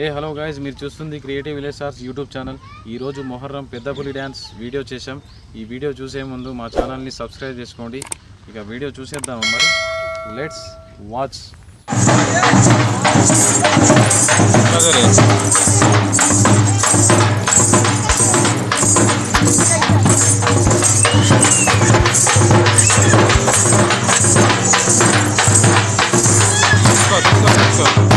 ఏ hello guys మీరు చూస్తుంది creative village sirs YouTube channel ఈరోజు మొహర్రం పెద్దపులి డ్యాన్స్ వీడియో చేశాం. ఈ వీడియో చూసే ముందు మా ఛానల్ని సబ్స్క్రైబ్ చేసుకోండి. ఇక వీడియో చూసేద్దాం మరి. Let's watch let's go.